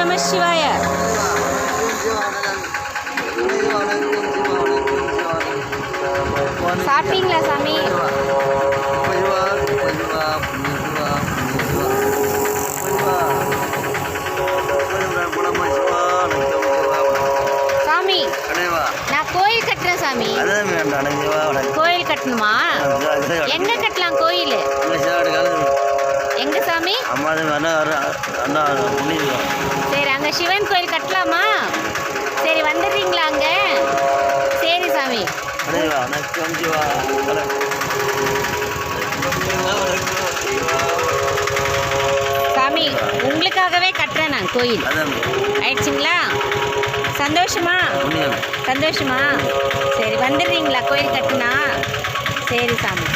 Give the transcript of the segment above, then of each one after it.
சிவாய சாப்பிட்டீங்களா சாமி சாமி நான் கோயில் கட்டுறேன் சாமி கோயில் கட்டணுமா எங்க கட்டலாம் கோயில் எங்க சாமி அம்மா அண்ணா அண்ணா கோயில் கட்டலாமா? சரி வந்துடுறீங்களா அங்க? சரி சாமி. சாமி உங்களுக்காகவே கட்டுறேன் நான் கோயில். ஆயிடுச்சுங்களா? சந்தோஷமா? சந்தோஷமா? சரி வந்துடுறீங்களா கோயில் கட்டுனா? சரி சாமி.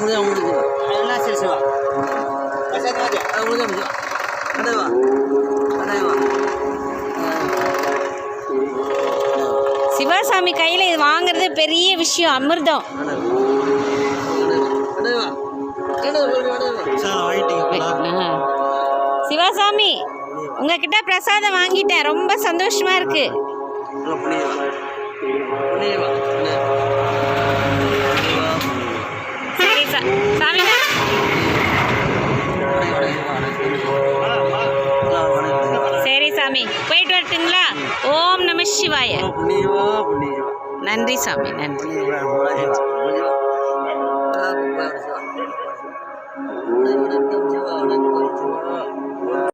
சிவா எல்லாம் சரி சிவா சிவசாமி கையில் இது வாங்குறது பெரிய விஷயம் அமிர்தம். ஆ. சிவசாமி உங்ககிட்ட பிரசாதம் வாங்கிட்டேன். ரொம்ப சந்தோஷமா இருக்கு. சாமி. போயிட்டு வரட்டுங்களா? ஓம் நம சிவாய. நன்றி சாமி நன்றி. வணக்கம் சிவா